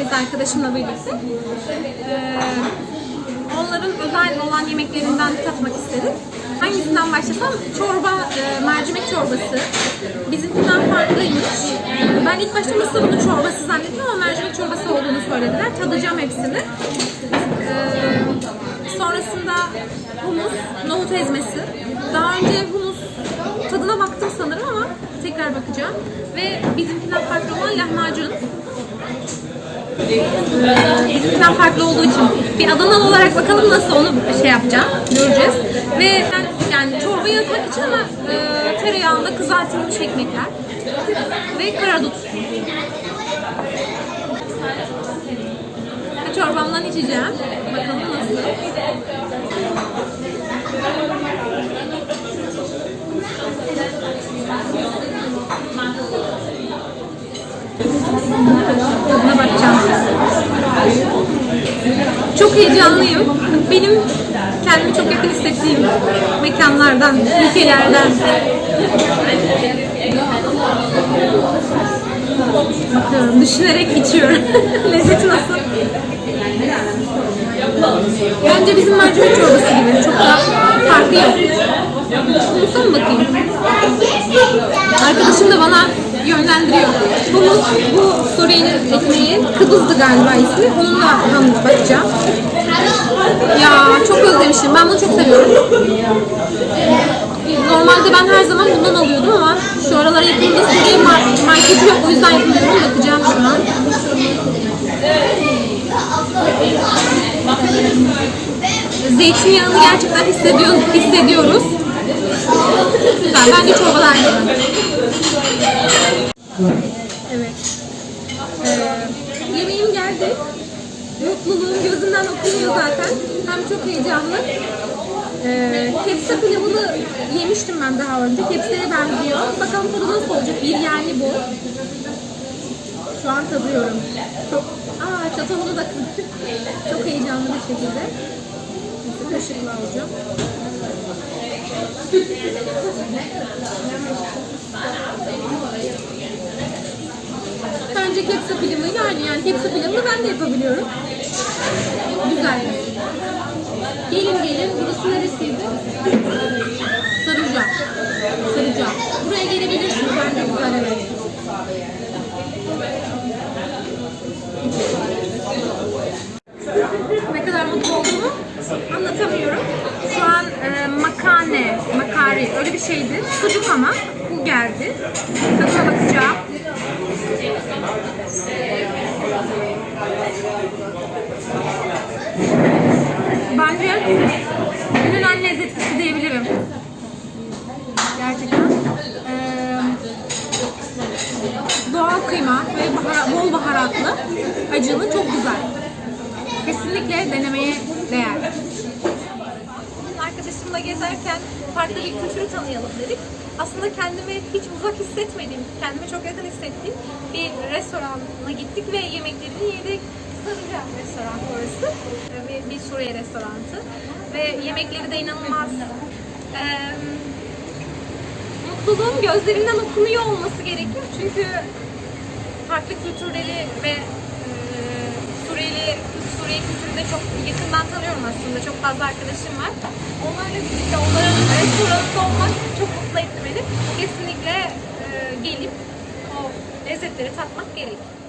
restoranındayız arkadaşımla birlikte. Ee, onların özel olan yemeklerinden tatmak istedim. Hangisinden başlasam? Çorba, e, mercimek çorbası. Bizimkinden farklıymış. Ben ilk başta mısır unu çorbası zannettim ama mercimek çorbası olduğunu söylediler. Tadacağım hepsini. Ee, sonrasında humus, nohut ezmesi. Daha önce humus tadına baktım sanırım ama tekrar bakacağım. Ve bizimkinden farklı olan lahmacun. Bizimkinden farklı olduğu için bir Adanalı olarak bakalım nasıl onu şey yapacağım, göreceğiz. Ve ben yani çorbayı yapmak için ama e, tereyağında kızartılmış ekmekler ve karadut. Ve çorbamdan içeceğim. Bakalım nasıl. Tadına bakacağım. Çok heyecanlıyım. Benim kendimi çok yakın hissettiğim mekanlardan, ülkelerden. Bakıyorum, düşünerek içiyorum. Lezzeti nasıl? Bence bizim mercimek çorbası gibi. Çok da farkı yok. Mı bakayım? Arkadaşım da bana yönlendiriyor. Humus, bu Suriye'nin ekmeği. Kıbrıs'tı galiba ismi. Onunla hamur bakacağım. Ya çok özlemişim. Ben bunu çok seviyorum. Normalde ben her zaman bundan alıyordum ama şu aralar yakında Suriye mar- marketi yok. O yüzden yapmıyorum. Bakacağım şu an. Zeytinyağını gerçekten hissediyor, hissediyoruz. Güzel. Bence çorbalar gibi. Evet. Ee, yemeğim geldi. Mutluluğum gözümden okunuyor zaten. Hem çok heyecanlı. Ee, kepse pilavını yemiştim ben daha önce. Kepseye benziyor. Bakalım tadı nasıl olacak? Bir yerli bu. Şu an tadıyorum. Çok... Aa çatalını da çok heyecanlı bir şekilde. Kaşıkla alacağım. Bence kepse pilavıyla aynı yani kepse pilavını ben de yapabiliyorum. Güzel. Gelin gelin. Burası neresiydi? Sarıca. Sarıca. Buraya gelebilirsiniz. Bence güzel evet. Ne kadar mutlu olduğumu anlatamıyorum. Şu an e, makane, makari öyle bir şeydi. Sucuk ama bu geldi. Tadına bakacağım. Bence günün en lezzetlisi diyebilirim. Gerçekten. Ee, doğal kıyma ve bahara- bol baharatlı, acılı, çok güzel. Kesinlikle denemeye değer. Arkadaşımla gezerken farklı bir kültürü tanıyalım dedik. Aslında kendimi hiç uzak hissetmediğim, kendimi çok yakın hissettiğim bir restorana gittik ve yemeklerini yedik. Restoran orası. Ve bir Suriye restoranı. Ve yemekleri de inanılmaz. Ee, mutluluğum gözlerinden okunuyor olması gerekiyor. Çünkü farklı kültürleri ve e, Suriyeli Suriye kültürünü de çok yakından tanıyorum aslında. Çok fazla arkadaşım var. Onlarla birlikte onların restoranında olmak çok mutlu etti beni. Kesinlikle e, gelip o lezzetleri tatmak gerek.